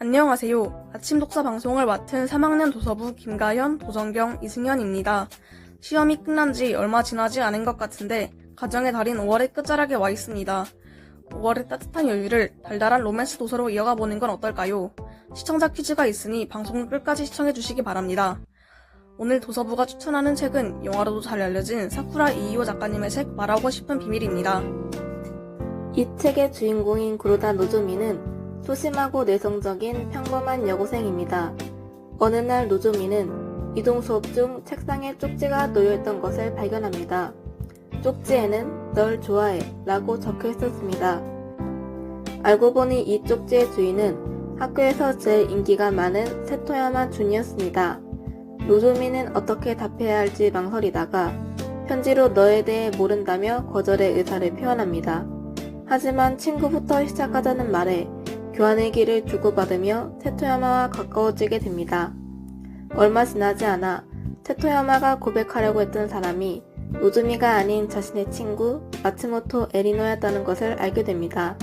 안녕하세요. 아침 독서 방송을 맡은 3학년 도서부 김가현, 도정경, 이승현입니다. 시험이 끝난 지 얼마 지나지 않은 것 같은데 가정의 달인 5월의 끝자락에 와 있습니다. 5월의 따뜻한 여유를 달달한 로맨스 도서로 이어가 보는 건 어떨까요? 시청자 퀴즈가 있으니 방송을 끝까지 시청해 주시기 바랍니다. 오늘 도서부가 추천하는 책은 영화로도 잘 알려진 사쿠라 이이오 작가님의 책 말하고 싶은 비밀입니다. 이 책의 주인공인 구로다 노조미는 소심하고 내성적인 평범한 여고생입니다. 어느 날 노조미는 이동 수업 중 책상에 쪽지가 놓여있던 것을 발견합니다. 쪽지에는 널 좋아해 라고 적혀 있었습니다. 알고 보니 이 쪽지의 주인은 학교에서 제일 인기가 많은 세토야마 준이었습니다. 노조미는 어떻게 답해야 할지 망설이다가 편지로 너에 대해 모른다며 거절의 의사를 표현합니다. 하지만 친구부터 시작하자는 말에 교환의 길을 주고받으며 세토야마와 가까워지게 됩니다. 얼마 지나지 않아 세토야마가 고백하려고 했던 사람이 노즈미가 아닌 자신의 친구 마츠모토 에리노였다는 것을 알게 됩니다.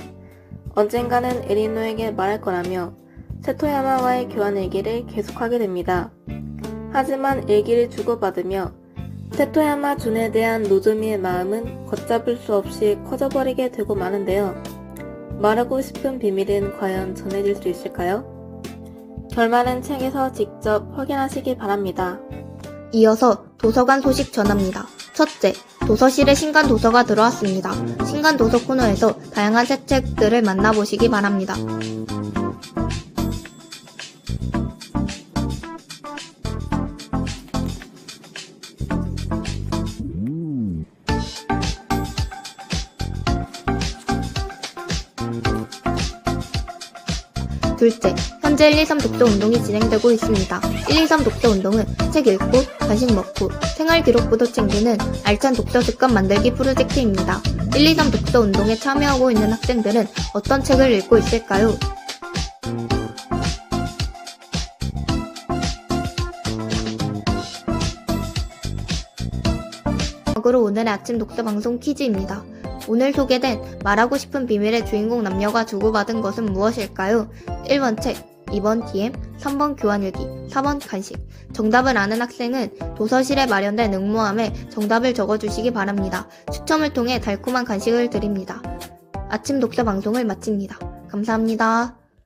언젠가는 에리노에게 말할 거라며 세토야마와의 교환 일기를 계속하게 됩니다. 하지만 일기를 주고받으며 세토야마 준에 대한 노조미의 마음은 걷잡을 수 없이 커져버리게 되고 마는데요. 말하고 싶은 비밀은 과연 전해질 수 있을까요? 결말은 책에서 직접 확인하시기 바랍니다. 이어서 도서관 소식 전합니다. 첫째, 도서실에 신간 도서가 들어왔습니다. 신간 도서 코너에서 다양한 새 책들을 만나보시기 바랍니다. 둘째, 현재 123 독서 운동이 진행되고 있습니다. 123 독서 운동은 책 읽고, 간식 먹고, 생활 기록부도 챙기는 알찬 독서 습관 만들기 프로젝트입니다. 123 독서 운동에 참여하고 있는 학생들은 어떤 책을 읽고 있을까요? 마지막으로 오늘의 아침 독서 방송 퀴즈입니다. 오늘 소개된 말하고 싶은 비밀의 주인공 남녀가 주고받은 것은 무엇일까요? 1번 책, 2번 DM, 3번 교환일기, 4번 간식. 정답을 아는 학생은 도서실에 마련된 응모함에 정답을 적어주시기 바랍니다. 추첨을 통해 달콤한 간식을 드립니다. 아침 독서 방송을 마칩니다. 감사합니다.